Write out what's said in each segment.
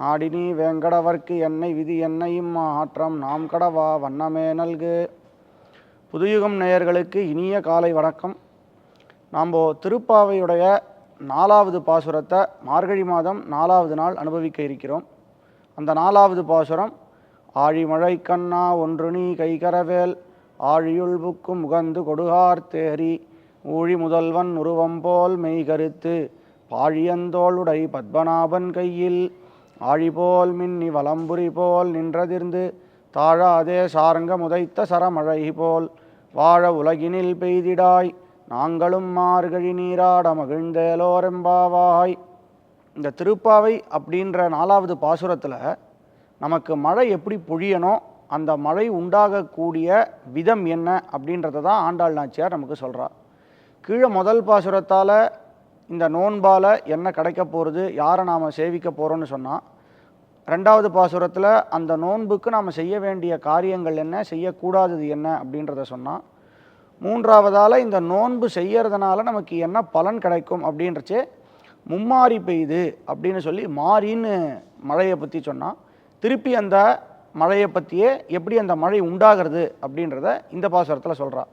நாடினி வேங்கடவர்க்கு என்னை விதி என்னையும் மாற்றம் நாம் கடவா வண்ணமே நல்கு. புதுயுகம் நேயர்களுக்கு இனிய காலை வணக்கம். நாம் திருப்பாவையுடைய நாலாவது பாசுரத்தை மார்கழி மாதம் நாலாவது நாள் அனுபவிக்க இருக்கிறோம். அந்த நாலாவது பாசுரம் ஆழிமழை கண்ணா ஒன்று நீ கைகரவேல் ஆழியுள் புக்கும் முகந்து கொடுகார் தேரி ஊழி முதல்வன் உருவம் போல் மெய்கருத்து பாழியந்தோளுடை பத்மநாபன் கையில் ஆழிபோல் மின்னி வலம்புரி போல் நின்றதிர்ந்து தாழாதே சாரங்க முதைத்த சரமழகி போல் வாழ உலகினில் பெய்திடாய் நாங்களும் மார்கழி நீராட மகிழ்ந்தேலோரெம்பாவாய். இந்த திருப்பாவை அப்படின்ற நாலாவது பாசுரத்தில் நமக்கு மழை எப்படி பொழியணும் அந்த மழை உண்டாகக்கூடிய விதம் என்ன அப்படின்றத தான் ஆண்டாள் நாச்சியார் நமக்கு சொல்கிறா கீழே முதல் பாசுரத்தால் இந்த நோன்பால் என்ன கிடைக்க போகிறது யாரை நாம் சேவிக்க போகிறோன்னு சொன்னால் ரெண்டாவது பாசுரத்தில் அந்த நோன்புக்கு நாம் செய்ய வேண்டிய காரியங்கள் என்ன செய்யக்கூடாதது என்ன அப்படின்றத சொன்னால் மூன்றாவதால் இந்த நோன்பு செய்யறதுனால நமக்கு என்ன பலன் கிடைக்கும் அப்படின்றச்சே மும்மாரி பெய்யுது அப்படின்னு சொல்லி மாறின்னு மழையை பற்றி சொன்னால் திருப்பி அந்த மழையை பற்றியே எப்படி அந்த மழை உண்டாகிறது அப்படின்றத இந்த பாசுரத்தில் சொல்கிறா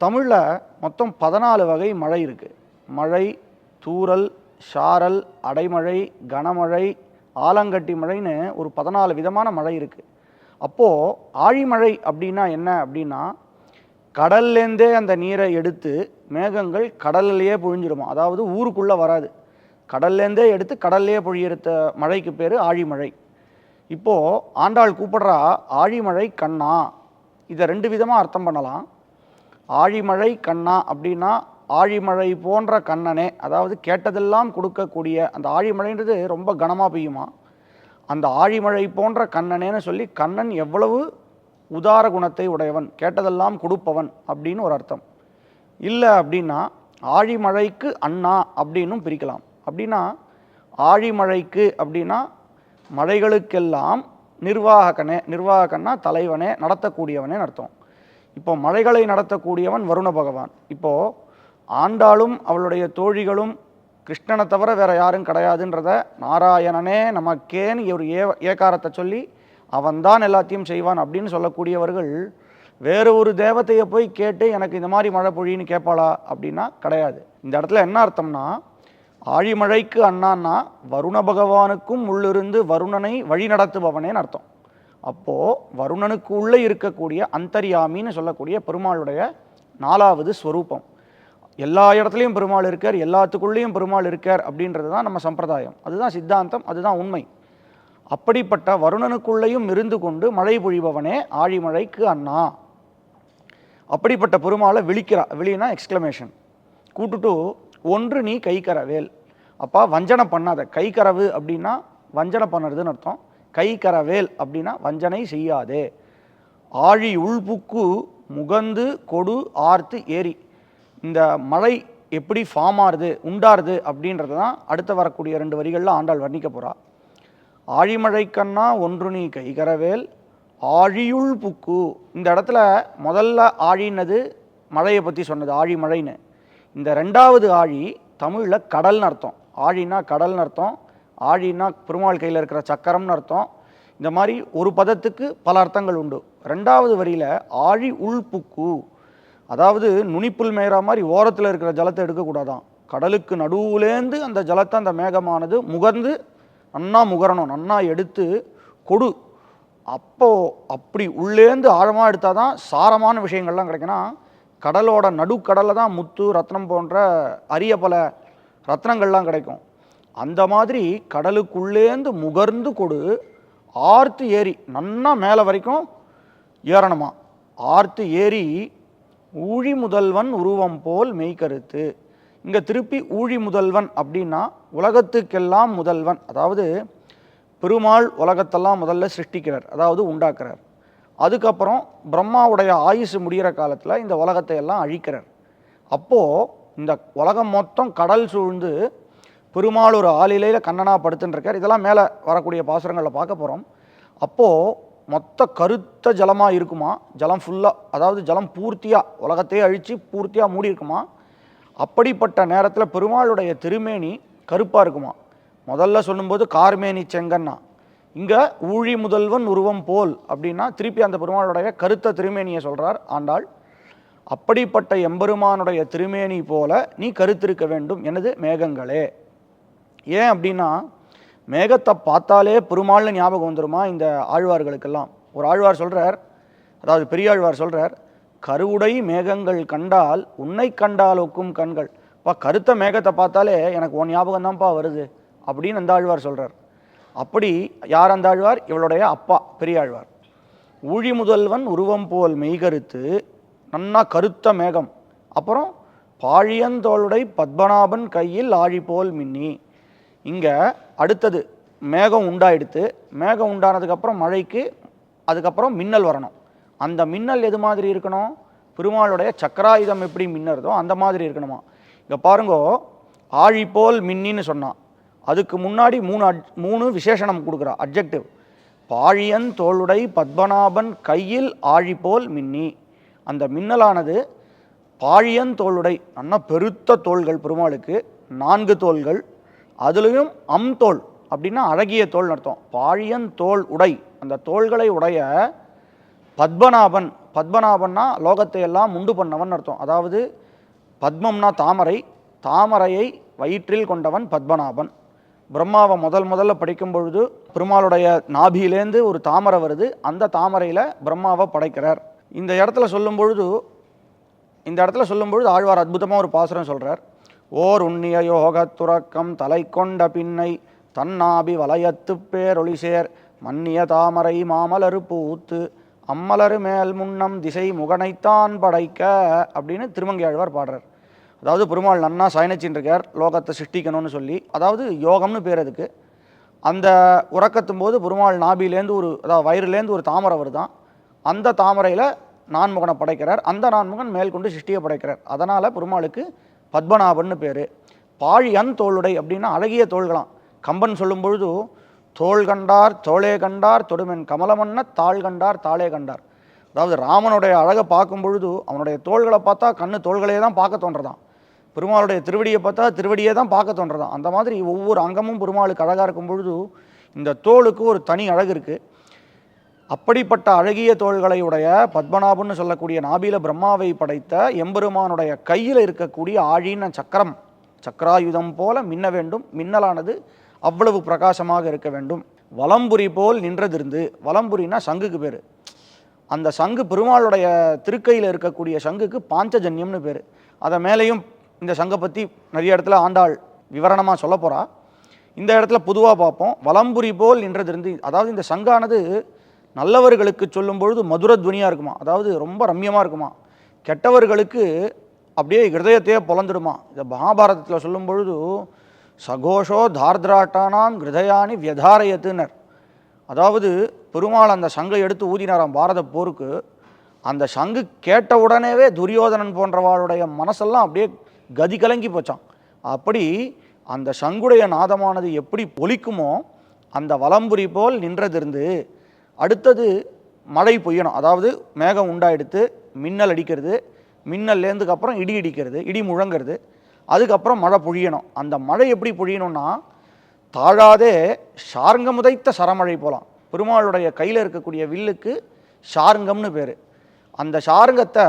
தமிழில் மொத்தம் பதினாலு வகை மழை இருக்குது மழை தூரல் ஷாரல் அடைமழை கனமழை ஆலங்கட்டி மழைன்னு ஒரு பதினாலு விதமான மழை இருக்குது அப்போது ஆழிமழை அப்படின்னா என்ன அப்படின்னா கடல்லேருந்தே அந்த நீரை எடுத்து மேகங்கள் கடல்லையே பொழிஞ்சிருமா? அதாவது ஊருக்குள்ளே வராது. கடல்லேருந்தே எடுத்து கடல்லையே பொழியிறத மழைக்கு பேர் ஆழிமழை. இப்போது ஆண்டாள் கூப்பிடுறா ஆழிமழை கண்ணா. இதை ரெண்டு விதமாக அர்த்தம் பண்ணலாம். ஆழிமழை கண்ணா அப்படின்னா ஆழிமழை போன்ற கண்ணனே அதாவது கேட்டதெல்லாம் கொடுக்கக்கூடிய அந்த ஆழிமழைன்றது ரொம்ப கனமாக பெய்யுமா? அந்த ஆழிமழை போன்ற கண்ணனேன்னு சொல்லி கண்ணன் எவ்வளவு உதார குணத்தை உடையவன் கேட்டதெல்லாம் கொடுப்பவன் அப்படின்னு ஒரு அர்த்தம். இல்லை அப்படின்னா ஆழிமழைக்கு அண்ணா அப்படின்னும் பிரிக்கலாம். அப்படின்னா ஆழிமழைக்கு அப்படின்னா மழைகளுக்கெல்லாம் நிர்வாகக்கனே நிர்வாகக்கன்னா தலைவனே நடத்தக்கூடியவனே அர்த்தம். இப்போ மழைகளை நடத்தக்கூடியவன் வருண பகவான். இப்போது ஆண்டாளும் அவளுடைய தோழிகளும் கிருஷ்ணனை தவிர வேற யாரும் கிடையாதுன்றத நாராயணனே நமக்கேன்னு ஒரு ஏ ஏகாரத்தை சொல்லி அவன்தான் எல்லாத்தையும் செய்வான் அப்படின்னு சொல்லக்கூடியவர்கள் வேறு ஒரு தேவத்தையை போய் கேட்டு எனக்கு இந்த மாதிரி மழை பொழின்னு கேட்பாளா அப்படின்னா கிடையாது. இந்த இடத்துல என்ன அர்த்தம்னா ஆழிமழைக்கு அண்ணான்னா வருண பகவானுக்கும் உள்ளிருந்து வருணனை வழி நடத்துபவனேன்னு அர்த்தம். அப்போது வருணனுக்கு உள்ளே இருக்கக்கூடிய அந்தரியாமின்னு சொல்லக்கூடிய பெருமாளுடைய நாலாவது ஸ்வரூபம். எல்லா இடத்துலையும் பெருமாள் இருக்கார் எல்லாத்துக்குள்ளேயும் பெருமாள் இருக்கார் அப்படின்றது தான் நம்ம சம்பிரதாயம். அதுதான் சித்தாந்தம் அதுதான் உண்மை. அப்படிப்பட்ட வருணனுக்குள்ளேயும் இருந்து கொண்டு மழை பொழிபவனே ஆழிமழைக்கு அண்ணா. அப்படிப்பட்ட பெருமாளை விழிக்கிறா விழினா எக்ஸ்கிளமேஷன் கூட்டுட்டு ஒன்று நீ கைக்கரவேல். அப்பா வஞ்சனை பண்ணாத. கைக்கரவு அப்படின்னா வஞ்சனை பண்ணுறதுன்னு அர்த்தம். கைக்கரவேல் அப்படின்னா வஞ்சனை செய்யாதே. ஆழி உள்புக்கு முகந்து கொடு ஆர்த்து ஏரி இந்த மழை எப்படி ஃபார்ம் ஆறுது உண்டாருது அப்படின்றது தான் அடுத்து வரக்கூடிய ரெண்டு வரிகளில் ஆண்டாள் வர்ணிக்க போகிறா ஆழிமழைக்கண்ணா ஒன்று நீ கைகரவேல் ஆழியுள் புக்கு. இந்த இடத்துல முதல்ல ஆழின்னது மழையை பற்றி சொன்னது ஆழிமழைன்னு. இந்த ரெண்டாவது ஆழி தமிழில் கடல்னு அர்த்தம். ஆழினா கடல்னு அர்த்தம் ஆழினா பெருமாள் கையில் இருக்கிற சக்கரம்னு அர்த்தம். இந்த மாதிரி ஒரு பதத்துக்கு பல அர்த்தங்கள் உண்டு. ரெண்டாவது வரியில் ஆழி உள் புக்கு. அதாவது நுனிப்புல் மேய்கிற மாதிரி ஓரத்தில் இருக்கிற ஜலத்தை எடுக்கக்கூடாதான் கடலுக்கு நடுவுலேருந்து அந்த ஜலத்தை அந்த மேகமானது முகர்ந்து நன்னா முகரணும் நன்னா எடுத்து கொடு. அப்போ அப்படி உள்ளேந்து ஆழமாக எடுத்தால் தான் சாரமான விஷயங்கள்லாம் கிடைக்குன்னா கடலோட நடுக்கடலில் தான் முத்து ரத்னம் போன்ற அரிய பல ரத்னங்கள்லாம் கிடைக்கும். அந்த மாதிரி கடலுக்குள்ளேந்து முகர்ந்து கொடு. ஆர்த்து ஏறி நன்னா மேலே வரைக்கும் ஏறணுமா? ஆர்த்து ஏறி ஊழி முதல்வன் உருவம் போல் மெய்கருத்து. இங்கே திருப்பி ஊழி முதல்வன் அப்படின்னா உலகத்துக்கெல்லாம் முதல்வன். அதாவது பெருமாள் உலகத்தெல்லாம் முதல்ல சிருஷ்டிக்கிறார் அதாவது உண்டாக்குறார். அதுக்கப்புறம் பிரம்மாவுடைய ஆயுசு முடிகிற காலத்தில் இந்த உலகத்தை எல்லாம் அழிக்கிறார். அப்போது இந்த உலகம் மொத்தம் கடல் சூழ்ந்து பெருமாள் ஒரு ஆளிலையில் கண்ணனா படுத்துன்னு இருக்கார். இதெல்லாம் மேலே வரக்கூடிய பாசுரங்களில் பார்க்க போகிறோம் அப்போது மொத்த கருத்த ஜலமாக இருக்குமா? ஜலம் ஃபுல்லாக அதாவது ஜலம் பூர்த்தியாக உலகத்தையே அழித்து பூர்த்தியாக மூடி இருக்குமா? அப்படிப்பட்ட நேரத்தில் பெருமாளுடைய திருமேனி கருப்பாக இருக்குமா? முதல்ல சொல்லும்போது கார்மேனி செங்கன்னா இங்கே ஊழி முதல்வன் உருவம் போல் அப்படின்னா திருப்பி அந்த பெருமாளுடைய கருத்த திருமேனியை சொல்கிறார் ஆண்டாள். அப்படிப்பட்ட எம்பெருமானுடைய திருமேனி போல நீ கருத்திருக்க வேண்டும் எனது மேகங்களே. ஏன் அப்படின்னா மேகத்தை பார்த்தாலே பெருமாள்னு ஞாபகம் வந்துருமா இந்த ஆழ்வார்களுக்கெல்லாம்? ஒரு ஆழ்வார் சொல்கிறார் அதாவது பெரியாழ்வார் சொல்கிறார் கருவுடை மேகங்கள் கண்டால் உன்னை கண்டால் ஒக்கும் கண்கள். இப்போ கருத்த மேகத்தை பார்த்தாலே எனக்கு உன் ஞாபகம் தான்ப்பா வருது அப்படின்னு அந்த ஆழ்வார் சொல்கிறார் அப்படி யார் அந்த ஆழ்வார்? இவளுடைய அப்பா பெரியாழ்வார் ஊழி முதல்வன் உருவம் போல் மெய்கருத்து நன்னா கருத்த மேகம். அப்புறம் பாழியந்தோளுடை பத்மநாபன் கையில் ஆழி போல் மின்னி. இங்கே அடுத்தது மேகம் உண்டாயிடுத்து மேகம் உண்டானதுக்கப்புறம் மழைக்கு அதுக்கப்புறம் மின்னல் வரணும். அந்த மின்னல் எது மாதிரி இருக்கணும்? பெருமாளுடைய சக்கராயுதம் எப்படி மின்னறதோ அந்த மாதிரி இருக்கணுமா? இங்கே பாருங்கோ ஆழி போல் மின்னின்னு சொன்னான். அதுக்கு முன்னாடி மூணு அட் மூணு விசேஷணம் கொடுக்குறா அப்ஜெக்டிவ் பாழியன் தோளுடை பத்மநாபன் கையில் ஆழி போல் மின்னி. அந்த மின்னலானது பாழியன் தோளுடை நல்லா பெருத்த தோள்கள் பெருமாளுக்கு நான்கு தோள்கள் அதுலேயும் அம் தோல் அப்படின்னா அழகிய தோல் அர்த்தம். பாழியன் தோல் உடை. அந்த தோள்களை உடைய பத்மநாபன் பத்மநாபன்னா லோகத்தை எல்லாம் உண்டு பண்ணவன் அர்த்தம். அதாவது பத்மம்னா தாமரை தாமரையை வயிற்றில் கொண்டவன் பத்மநாபன். பிரம்மாவை முதல் முதல்ல படிக்கும் பொழுது பெருமாளுடைய நாபியிலேருந்து ஒரு தாமரை வருது. அந்த தாமரையில் பிரம்மாவை படைக்கிறார். இந்த இடத்துல சொல்லும் பொழுது இந்த இடத்துல சொல்லும் பொழுது ஆழ்வார் அற்புதமாக ஒரு பாசுரம் சொல்கிறார் ஓர் உண்ணிய யோகத்துறக்கம் தலை கொண்ட பின்னை தன்னாபி வலயத்து பேரொளிசேர் மன்னிய தாமரை மாமலரு பூத்து அம்மலரு மேல் முன்னம் திசை முகனைத்தான் படைக்க அப்படின்னு திருமங்கை ஆழ்வார் பாடுறார். அதாவது பெருமாள் நன்னா சயனிச்சின்னு இருக்கார் லோகத்தை சிருஷ்டிக்கணும்னு சொல்லி. அதாவது யோகம்னு பேர் அதுக்கு. அந்த உறக்கத்தும் போது பெருமாள் நாபிலேருந்து ஒரு அதாவது வயிறுலேருந்து ஒரு தாமரை வருதான் அந்த தாமரையில் நான்முகனை படைக்கிறார். அந்த நான்முகன் மேல் கொண்டு சிருஷ்டியை படைக்கிறார். அதனால் பெருமாளுக்கு பத்மநாபன்னு பேர். பாழியன் தோளுடை அப்படின்னா அழகிய தோள்களாம். கம்பன் சொல்லும் பொழுது தோள் கண்டார் தோளே கண்டார் தொடுமென் கமலமன்ன தாள் கண்டார் தாளே கண்டார். அதாவது ராமனுடைய அழகை பார்க்கும் பொழுது அவனுடைய தோள்களை பார்த்தா கண்ணு தோள்களையே தான் பார்க்க தோன்றதான் பெருமாளுடைய திருவடியை பார்த்தா திருவடியே தான் பார்க்க தோன்றதான் அந்த மாதிரி ஒவ்வொரு அங்கமும் பெருமாளுக்கு அழகாக இருக்கும் பொழுது இந்த தோளுக்கு ஒரு தனி அழகு இருக்குது அப்படிப்பட்ட அழகிய தோள்களை உடைய பத்மநாபன்னு சொல்லக்கூடிய நாபில பிரம்மாவை படைத்த எம்பெருமானுடைய கையில் இருக்கக்கூடிய ஆழின சக்கரம் சக்கராயுதம் போல மின்ன வேண்டும். மின்னலானது அவ்வளவு பிரகாசமாக இருக்க வேண்டும். வலம்புரி போல் நின்றதிருந்து வலம்புரினா சங்குக்கு பேர். அந்த சங்கு பெருமாளுடைய திருக்கையில் இருக்கக்கூடிய சங்குக்கு பாஞ்சஜன்யம்னு பேர். அதை மேலேயும் இந்த சங்கை பற்றி நிறைய இடத்துல ஆண்டாள் விவரணமாக சொல்ல போகிறா இந்த இடத்துல பொதுவாக பார்ப்போம். வலம்புரி போல் நின்றதிருந்து அதாவது இந்த சங்கானது நல்லவர்களுக்கு சொல்லும் பொழுது மதுர துவனியாக இருக்குமா? அதாவது ரொம்ப ரம்யமாக இருக்குமா? கெட்டவர்களுக்கு அப்படியே ஹிருதயத்தையே பொலந்துடுமா? இதை மகாபாரதத்தில் சொல்லும் பொழுது சகோஷோ தார்திராட்டானாம் ஹிருதயானி வியதாரயத்துனர். அதாவது பெருமாள் அந்த சங்கை எடுத்து ஊதினாராம் பாரத போருக்கு. அந்த சங்கு கேட்ட உடனேவே துரியோதனன் போன்றவாளுடைய மனசெல்லாம் அப்படியே கதி கலங்கி போச்சான் அப்படி அந்த சங்குடைய நாதமானது எப்படி ஒலிக்குமோ அந்த வலம்புரி போல் நின்றதிருந்து அடுத்தது மழை பொய்யணும். அதாவது மேகம் உண்டாயிடுத்து மின்னல் அடிக்கிறது. மின்னல்லேருந்துக்கு அப்புறம் இடி இடிக்கிறது இடி முழங்கிறது. அதுக்கப்புறம் மழை பொழியணும். அந்த மழை எப்படி பொழியணும்னா தாழாதே சார்ங்கம் சரமழை போகலாம் பெருமாளுடைய கையில் இருக்கக்கூடிய வில்லுக்கு ஷாருங்கம்னு பேர். அந்த ஷாருங்கத்தை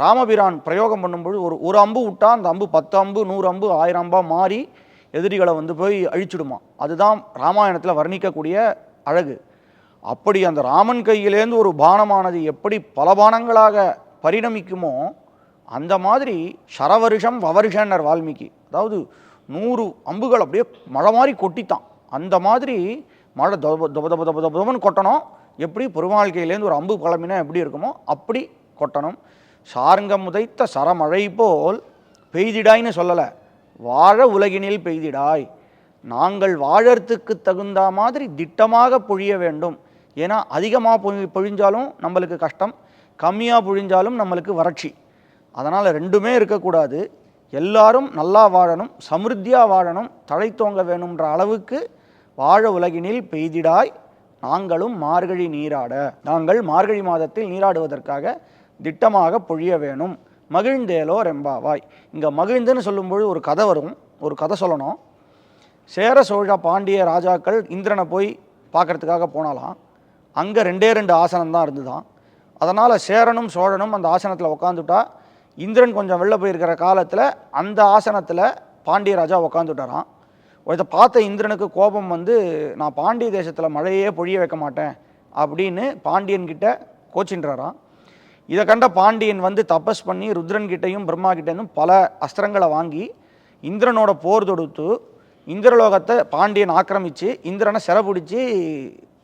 ராமபிரான் பிரயோகம் பண்ணும்பொழுது ஒரு ஒரு அம்பு விட்டா அந்த அம்பு பத்து அம்பு நூறு அம்பு ஆயிரம் அம்பா மாறி எதிரிகளை வந்து போய் அழிச்சிடுமா. அதுதான் ராமாயணத்தில் வர்ணிக்கக்கூடிய அழகு. அப்படி அந்த ராமன் கையிலேருந்து ஒரு பானமானது எப்படி பல பானங்களாக பரிணமிக்குமோ அந்த மாதிரி சரவருஷம் வவருஷன்னர் வால்மீகி. அதாவது நூறு அம்புகள் அப்படியே மழை மாதிரி கொட்டித்தான். அந்த மாதிரி மழை தொப தொப தொப தொப தொபன்னு கொட்டணும். எப்படி பெருமாள் கையிலேருந்து ஒரு அம்பு பழமினா எப்படி இருக்குமோ அப்படி கொட்டணும். சார்ங்கம் உதைத்த சரமழை போல் பெய்திடாய்னு சொல்லலை. வாழ உலகினில் பெய்திடாய். நாங்கள் வாழறதுக்கு தகுந்த மாதிரி திட்டமாக பொழிய வேண்டும். ஏன்னா அதிகமாக பொழி பொழிஞ்சாலும் நம்மளுக்கு கஷ்டம் கம்மியாக பொழிஞ்சாலும் நம்மளுக்கு வறட்சி. அதனால் ரெண்டுமே இருக்கக்கூடாது. எல்லாரும் நல்லா வாழணும் சமிருத்தியாக வாழணும் தழைத்தோங்க வேணுன்ற அளவுக்கு வாழ உலகினில் பெய்திடாய். நாங்களும் மார்கழி நீராட. நாங்கள் மார்கழி மாதத்தில் நீராடுவதற்காக திட்டமாக பொழிய வேணும். மகிழ்ந்தேலோ ரெம்பாவாய். இங்கே மகிழ்ந்துன்னு சொல்லும்பொழுது ஒரு கதை வரும். ஒரு கதை சொல்லணும். சேர சோழ பாண்டிய ராஜாக்கள் இந்திரனை போய் பார்க்கறதுக்காக போனாலாம் அங்கே ரெண்டே ரெண்டு ஆசனம் தான் இருந்துதான். அதனால் சேரனும் சோழனும் அந்த ஆசனத்தில் உட்காந்துட்டா இந்திரன் கொஞ்சம் வெளில போயிருக்கிற காலத்தில் அந்த ஆசனத்தில் பாண்டிய ராஜா உட்காந்துட்டாராம் இதை பார்த்த இந்திரனுக்கு கோபம் வந்து நான் பாண்டிய தேசத்தில் மழையே பொழிய வைக்க மாட்டேன் அப்படின்னு பாண்டியன் கிட்ட கோச்சின்றாராம். இதை கண்ட பாண்டியன் வந்து தபஸ் பண்ணி ருத்ரன்கிட்டையும் பிரம்மா கிட்டேயும் பல அஸ்திரங்களை வாங்கி இந்திரனோட போர் தொடுத்து இந்திரலோகத்தை பாண்டியன் ஆக்கிரமித்து இந்திரனை சிறப்பிடிச்சு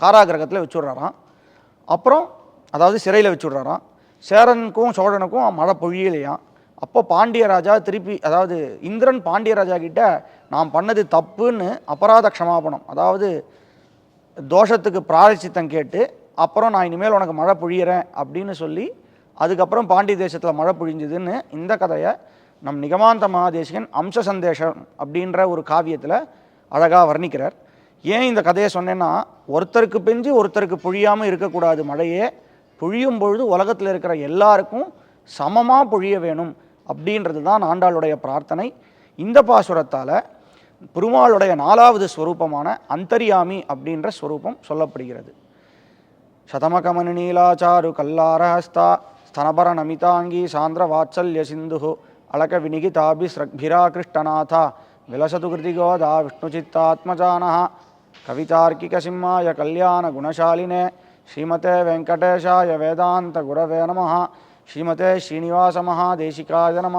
காராகிரகத்தில் வச்சுடுறாராம். அப்புறம் அதாவது சிறையில் வச்சுடுறாராம். சேரனுக்கும் சோழனுக்கும் மழை பொழியலையாம் அப்போ பாண்டிய ராஜா திருப்பி அதாவது இந்திரன் பாண்டியராஜா கிட்ட நான் பண்ணது தப்புன்னு அபராத க்ஷமாபணம். அதாவது தோஷத்துக்கு பிராயச்சித்தம் கேட்டு அப்புறம் நான் இனிமேல் உனக்கு மழை பொழியிறேன் அப்படின்னு சொல்லி அதுக்கப்புறம் பாண்டிய தேசத்தில் மழை பொழிஞ்சுதுன்னு இந்த கதையை நம் நிகமாந்த மகாதேசிகன் அம்ச சந்தேஷம் அப்படின்ற ஒரு காவியத்தில் அழகாக வர்ணிக்கிறார். ஏன் இந்த கதையை சொன்னேன்னா ஒருத்தருக்கு பெஞ்சு ஒருத்தருக்கு பொழியாமல் இருக்கக்கூடாது மழையே. பொழியும் பொழுது உலகத்தில் இருக்கிற எல்லாருக்கும் சமமாக பொழிய வேணும் அப்படின்றது தான் ஆண்டாளுடைய பிரார்த்தனை. இந்த பாசுரத்தால் பெருமாளுடைய நாலாவது ஸ்வரூபமான அந்தரியாமி அப்படின்ற ஸ்வரூபம் சொல்லப்படுகிறது. சதமகமனு நீலாச்சாரு கல்லாரஹஸ்தா ஸ்தனபர நமிதாங்கி சாந்திர வாத்சல்ய சிந்து அழக வினிகிதாபி ஸ்ரக்பிரா கிருஷ்ணநாதா விலசது கிருதிகோதா விஷ்ணுச்சித்தாத்மஜானா கவிதார்க்கிகசிம்மாய கல்யாண குணசாலினே ஸ்ரீமதே வெங்கடேஷாய வேதாந்த குரவே நம ஸ்ரீமதே ஸ்ரீனிவாச மகாதேசிகாய நம